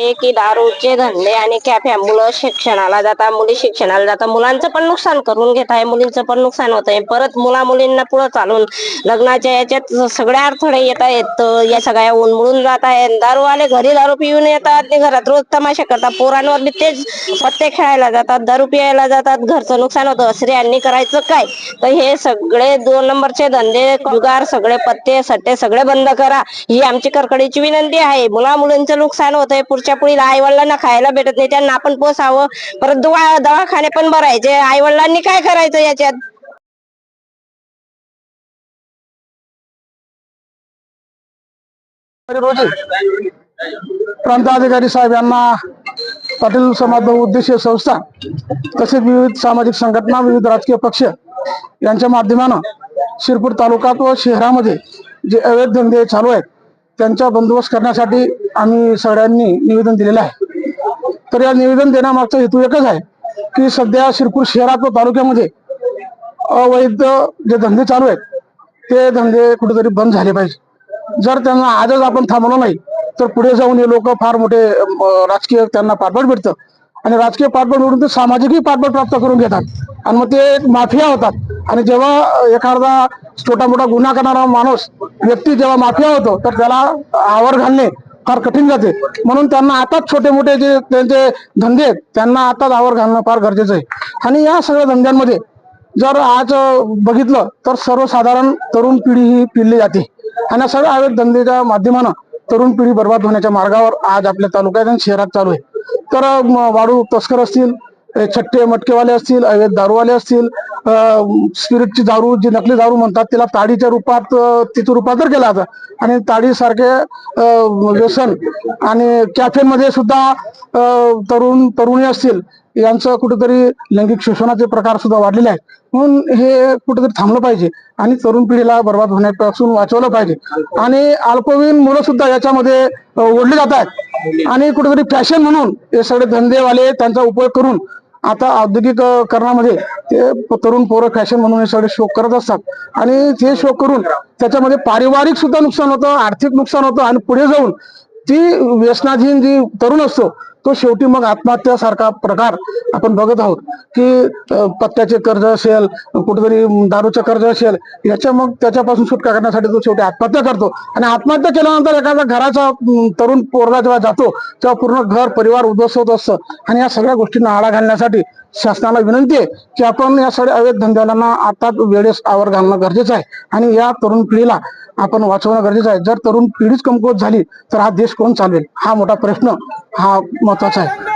हे की दारूचे धंदे आणि कॅफे मुलं शिक्षणाला जातात मुली शिक्षणाला जातात. मुलांचं पण नुकसान करून घेत आहे मुलींचं पण नुकसान होत आहे. परत मुला मुलींना पुढे चालून लग्नाच्या याच्यात सगळ्या अडथळे येत आहेत. या सगळ्या उन्मळून जात आहे दारूवाले घरी दारू पिऊन येतात घरात रोज तमाशा करतात. पोरांवर बी तेच पत्ते खेळायला जातात दारू पियायला जातात. घरचं नुकसान होतं. स्त्रियांनी करायचं काय? तर हे सगळे दोन नंबरचे धंदे जुगार सगळे पत्ते सट्टे सगळे बंद करा. ही आमची करकडीची विनंती आहे. मुला मुलींचं नुकसान होत आहे पुढच्या पुढील आई वडिलांना खायला भेटत नाही. त्यांना आपण पोसावं. परत दवा दवाखाने पण भरायचे आई वडिलांनी काय करायचं याच्यात? रोजी प्रांताधिकारी साहेब यांना पाटील समाज उद्देशीय संस्था तसेच विविध सामाजिक संघटना विविध राजकीय पक्ष यांच्या माध्यमानं शिरपूर तालुक्यात व शहरामध्ये जे अवैध धंदे चालू आहेत त्यांचा बंदोबस्त करण्यासाठी आम्ही सगळ्यांनी निवेदन दिलेलं आहे. तर या निवेदन देण्यामागचा हेतू एकच आहे की सध्या शिरपूर शहरात व तालुक्यामध्ये अवैध जे धंदे चालू आहेत ते धंदे कुठेतरी बंद झाले पाहिजे. जर त्यांना आजच आपण थांबवलं नाही तर पुढे जाऊन हे लोक फार मोठे राजकीय त्यांना पाठबळ भेटतं. आणि राजकीय पाठबळ मिळून ते सामाजिकही पाठबळ प्राप्त करून घेतात. आणि मग ते एक माफिया होतात. आणि जेव्हा एखादा छोटा मोठा गुन्हा करणारा माणूस व्यक्ती जेव्हा माफिया होतो तर त्याला आवर घालणे फार कठीण जाते म्हणून त्यांना आताच छोटे मोठे जे त्यांचे धंदे आहेत त्यांना आताच आवर घालणं फार गरजेचं आहे. आणि या सगळ्या धंद्यांमध्ये जर आज बघितलं तर सर्वसाधारण तरुण पिढी ही पिळली जाते. आणि या सगळ्या धंद्याच्या धंदेच्या माध्यमानं तरुण पिढी बर्बाद होण्याच्या मार्गावर आज आपल्या तालुक्यात आणि शहरात चालू आहे. तर वाळू तस्कर असतील छट्टे मटकेवाले असतील अवैध दारूवाले असतील स्पिरिटची दारू जी नकली दारू म्हणतात तिला ताडीच्या रूपात तिथं रूपांतर केलं जातं. आणि ताडीसारखे व्यसन आणि कॅफेमध्ये सुद्धा तरुण तरुणी असतील यांचं कुठेतरी लैंगिक शोषणाचे प्रकार सुद्धा वाढलेले आहेत. म्हणून हे कुठेतरी थांबलं पाहिजे आणि तरुण पिढीला बर्बाद होण्यापासून वाचवलं पाहिजे. आणि अल्पवयीन मुलं सुद्धा याच्यामध्ये ओढली जात आहेत. आणि कुठेतरी फॅशन म्हणून हे सगळे धंदेवाले त्यांचा उपयोग करून आता औद्योगिकरणामध्ये ते तरुण पोरं फॅशन म्हणून हे सगळे शोक करत असतात. आणि ते शोक करून त्याच्यामध्ये पारिवारिक सुद्धा नुकसान होतं आर्थिक नुकसान होतं. आणि पुढे जाऊन ती व्यसनाधीन जी तरुण असतो तो शेवटी मग आत्महत्यासारखा प्रकार आपण बघत आहोत की पत्त्याचे कर्ज असेल कुठेतरी दारूचं कर्ज असेल याच्या मग त्याच्यापासून सुटका करण्यासाठी तो शेवटी आत्महत्या करतो. आणि आत्महत्या केल्यानंतर एखादा घराचा तरुण पोरगा जेव्हा जातो तेव्हा पूर्ण घर परिवार उद्ध्वस्त होत असतं. आणि या सगळ्या गोष्टींना आळा घालण्यासाठी शासनाला विनंती आहे की आपण या सगळ्या अवैध धंद्याला आता वेळेस आवर घालणं गरजेचं आहे. आणि या तरुण पिढीला आपण वाचवणं गरजेचं आहे. जर तरुण पिढीच कमकुवत झाली तर हा देश कोण चालवेल? हा मोठा प्रश्न हा महत्त्वाचा आहे